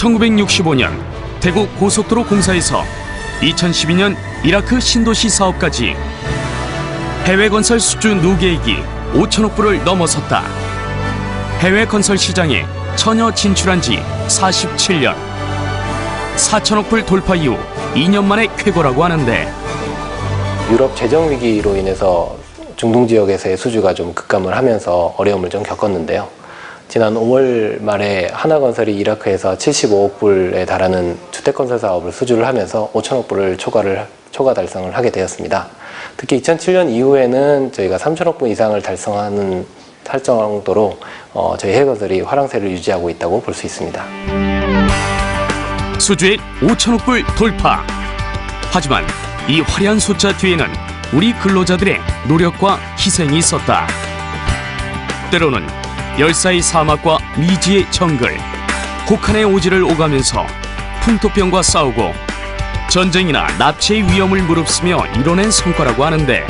1965년 대구 고속도로 공사에서 2012년 이라크 신도시 사업까지 해외 건설 수주 누계액이 5천억 불을 넘어섰다. 해외 건설 시장에 처녀 진출한 지 47년. 4천억 불 돌파 이후 2년 만에 쾌거라고 하는데 유럽 재정 위기로 인해서 중동 지역에서의 수주가 좀 급감을 하면서 어려움을 좀 겪었는데요. 지난 5월 말에 하나건설이 이라크에서 75억 불에 달하는 주택건설 사업을 수주를 하면서 5천억 불을 초과를 초과 달성을 하게 되었습니다. 특히 2007년 이후에는 저희가 3천억 불 이상을 달성하는 할 정도로 어, 저희 해건설이 화랑세를 유지하고 있다고 볼 수 있습니다. 수주액 5천억 불 돌파. 하지만 이 화려한 숫자 뒤에는 우리 근로자들의 노력과 희생이 있었다. 때로는 열사의 사막과 미지의 정글, 혹한의 오지를 오가면서 풍토병과 싸우고 전쟁이나 납치의 위험을 무릅쓰며 이뤄낸 성과라고 하는데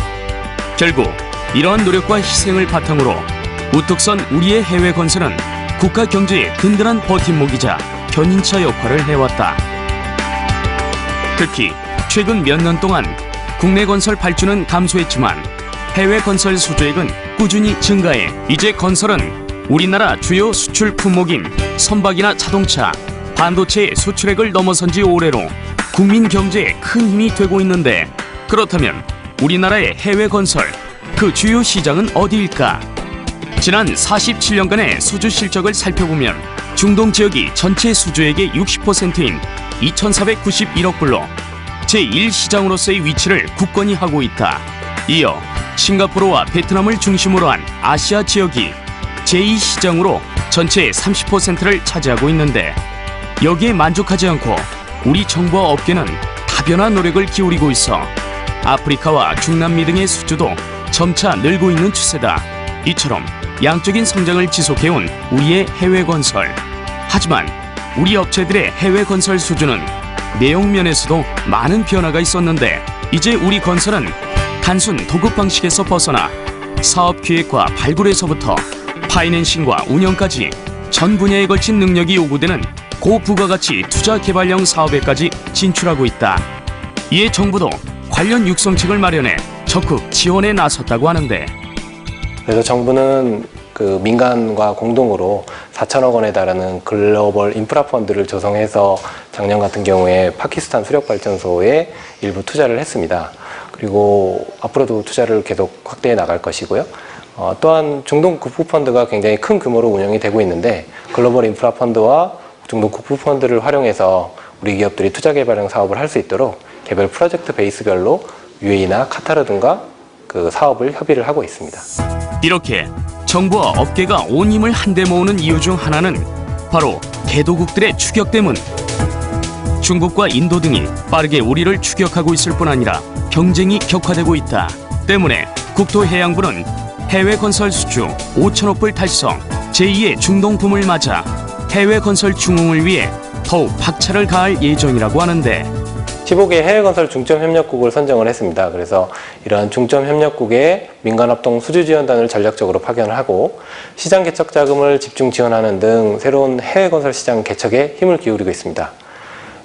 결국 이러한 노력과 희생을 바탕으로 우뚝 선 우리의 해외 건설은 국가 경제의 든든한 버팀목이자 견인차 역할을 해왔다. 특히 최근 몇 년 동안 국내 건설 발주는 감소했지만 해외 건설 수주액은 꾸준히 증가해 이제 건설은 우리나라 주요 수출 품목인 선박이나 자동차, 반도체의 수출액을 넘어선 지 오래로 국민 경제에 큰 힘이 되고 있는데 그렇다면 우리나라의 해외 건설 그 주요 시장은 어디일까? 지난 47년간의 수주 실적을 살펴보면 중동 지역이 전체 수주액의 60%인 2,491억 불로 제1시장으로서의 위치를 굳건히 하고 있다. 이어 싱가포르와 베트남을 중심으로 한 아시아 지역이 제2시장으로 전체의 30%를 차지하고 있는데 여기에 만족하지 않고 우리 정부와 업계는 다변화 노력을 기울이고 있어 아프리카와 중남미 등의 수주도 점차 늘고 있는 추세다. 이처럼 양적인 성장을 지속해온 우리의 해외 건설. 하지만 우리 업체들의 해외 건설 수주는 내용 면에서도 많은 변화가 있었는데 이제 우리 건설은 단순 도급 방식에서 벗어나 사업 기획과 발굴에서부터 파이낸싱과 운영까지 전 분야에 걸친 능력이 요구되는 고부가가치 투자 개발형 사업에까지 진출하고 있다. 이에 정부도 관련 육성책을 마련해 적극 지원에 나섰다고 하는데 그래서 정부는 그 민간과 공동으로 4천억 원에 달하는 글로벌 인프라 펀드를 조성해서 작년 같은 경우에 파키스탄 수력 발전소에 일부 투자를 했습니다. 그리고 앞으로도 투자를 계속 확대해 나갈 것이고요. 어, 또한 중동 국부 펀드가 굉장히 큰 규모로 운영이 되고 있는데 글로벌 인프라 펀드와 중동 국부 펀드를 활용해서 우리 기업들이 투자 개발형 사업을 할 수 있도록 개별 프로젝트 베이스별로 UAE나 카타르 등과 그 사업을 협의를 하고 있습니다. 이렇게 정부와 업계가 온 힘을 한데 모으는 이유 중 하나는 바로 개도국들의 추격 때문. 중국과 인도 등이 빠르게 우리를 추격하고 있을 뿐 아니라 경쟁이 격화되고 있다. 때문에 국토해양부는 해외 건설 수주 5천억 불 달성 제2의 중동 붐을 맞아 해외 건설 중흥을 위해 더욱 박차를 가할 예정이라고 하는데 15개 해외 건설 중점 협력국을 선정을 했습니다. 그래서 이러한 중점 협력국에 민간합동 수주 지원단을 전략적으로 파견을 하고 시장 개척 자금을 집중 지원하는 등 새로운 해외 건설 시장 개척에 힘을 기울이고 있습니다.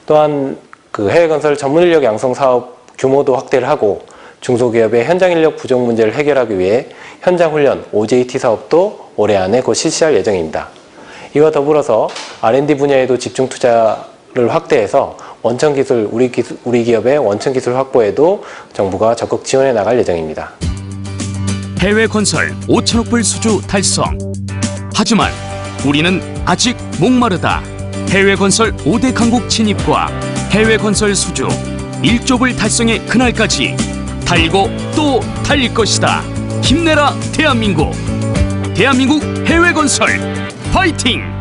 또한 그 해외 건설 전문 인력 양성 사업 규모도 확대를 하고 중소기업의 현장 인력 부족 문제를 해결하기 위해 현장 훈련 OJT 사업도 올해 안에 곧 실시할 예정입니다. 이와 더불어서 R&D 분야에도 집중 투자를 확대해서 원천 기술 우리 기술, 우리 기업의 원천 기술 확보에도 정부가 적극 지원해 나갈 예정입니다. 해외 건설 5천억 불 수주 달성. 하지만 우리는 아직 목마르다. 해외 건설 5대 강국 진입과 해외 건설 수주 1조 불 달성의 그날까지 달고 또 달릴 것이다. 힘내라 대한민국. 대한민국 해외 건설 파이팅!